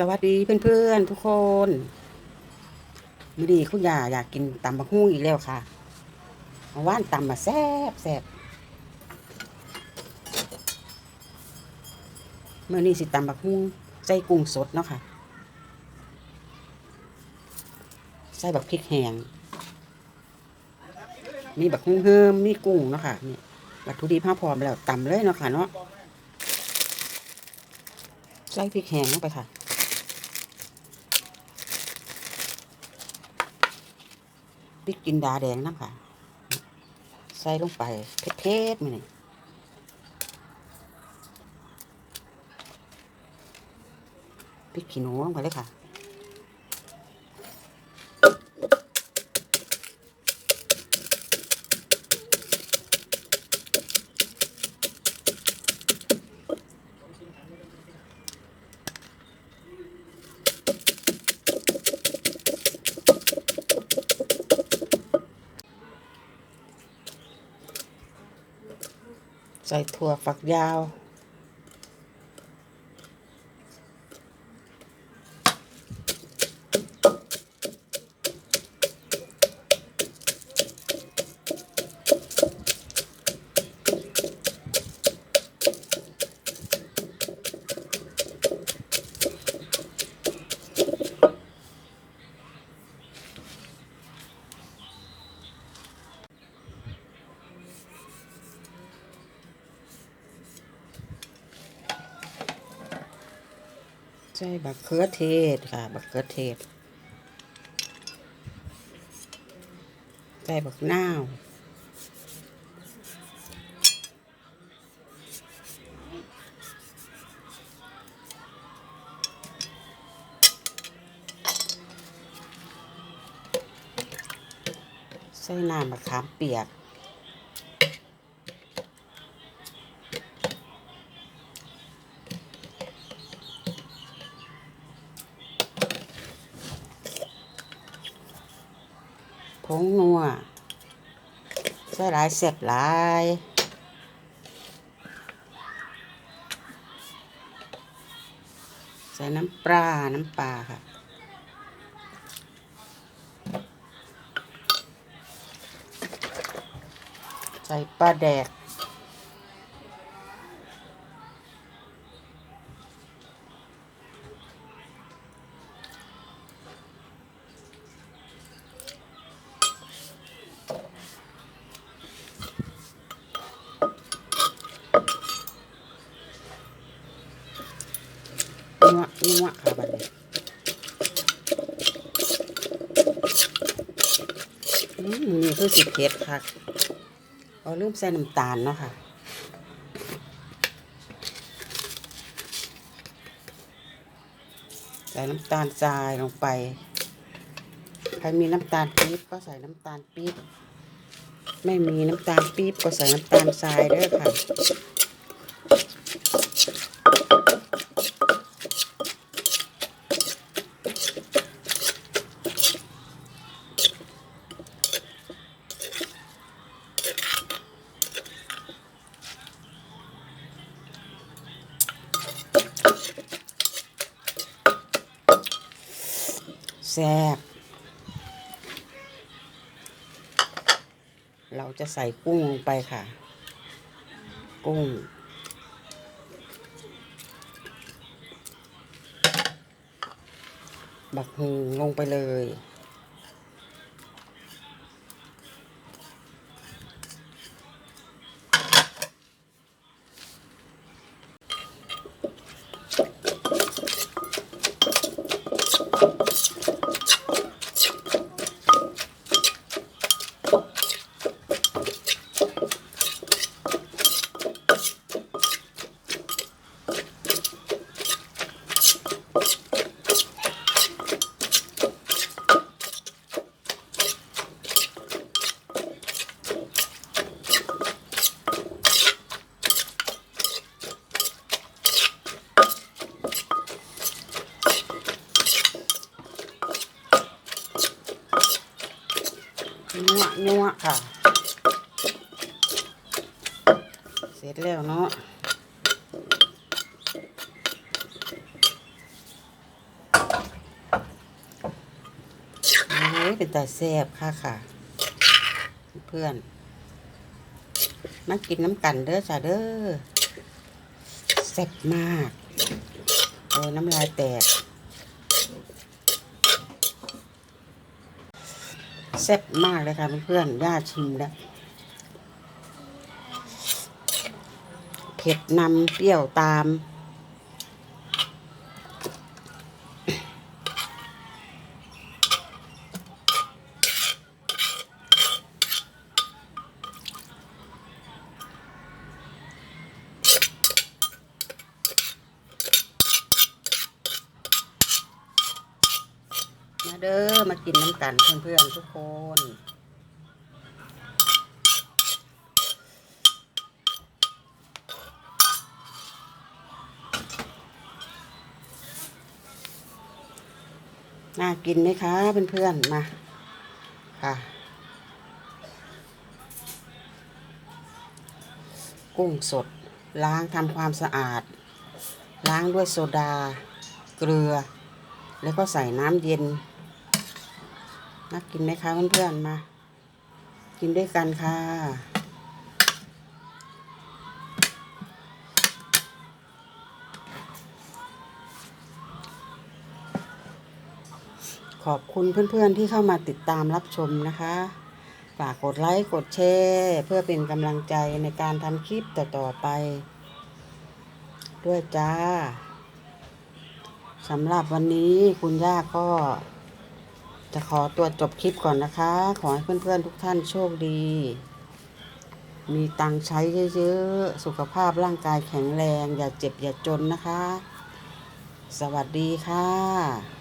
สวัสดีเพื่อนๆทุกคนมือดีคุณยาอยากกินตำบักหู้อีกแล้วค่ะว่านตำมาแซ่บแซ่บเมื่อนี้สิตำบักหู้งใส่กุ้งสดเนาะค่ะ ใส่บักพริกแห้งมีบักหู้เฮิมมีกุ้งเนาะค่ะนี่วัตทุดีผ้าพร้อมแล้วตำเลยเนาะค่ะเนาะใส่พริกแห้งลงไปค่ะ พริกจินดาแดงน้ำค่ะ ใส่ลงไปเผ็ดๆมานี่พริกขี้หนูลงไปเลยค่ะ ใส่ถั่วฝักยาว ใช่บักเขือเทศค่ะบักเขือเทศใส่บักนาวใส่น้ำมะขามเปียก งนัวใส่หลายเสร็หลายใส่น้ำปลา น้ำปลาค่ะใส่ปลาแดด นัวนัวค่ะบัดนี้มือนี้คือสิเผ็ดค่ะเอาลืมใส่น้ำตาลเนาะค่ะใส่น้ำตาลทรายลงไป ใครมีน้ำตาลปี๊บก็ใส่น้ำตาลปี๊บ ไม่มีน้ำตาลปี๊บก็ใส่น้ำตาลทรายเด้อค่ะ ซบเราจะใส่กุ้งลงไปค่ะ กุ้ง บักฮึงลงไปเลย เสร็จแล้วเนาะ้ยเป็นตาแซบค่ะค่ะ เพื่อน มากินน้ำกันเด้อจ้าเด้อแซ่บมากเอ้ยน้ำลายแตกแซ่บมากเลยค่ะเพื่อนย่าชิมแล้ว ผ็ดนำเปรี้ยวตาม มาเด้อมากินน้ำกันเพื่อนๆทุกคน น่ากินไหมคะเพื่อนๆมาค่ะ กุ้งสด ล้างทำความสะอาด ล้างด้วยโซดา เกลือ แล้วก็ใส่น้ำเย็น น่ากินไหมคะเพื่อนๆมา กินด้วยกันค่ะ ขอบคุณเพื่อนๆที่เข้ามาติดตามรับชมนะคะ ฝากกดไลค์กดแชร์เพื่อเป็นกำลังใจในการทำคลิปต่อๆไป ด้วยจ้าสำหรับวันนี้คุณย่าก็ จะขอตัวจบคลิปก่อนนะคะ ขอให้เพื่อนๆทุกท่านโชคดี มีตังค์ใช้เยอะๆ สุขภาพร่างกายแข็งแรง อย่าเจ็บอย่าจนนะคะ สวัสดีค่ะ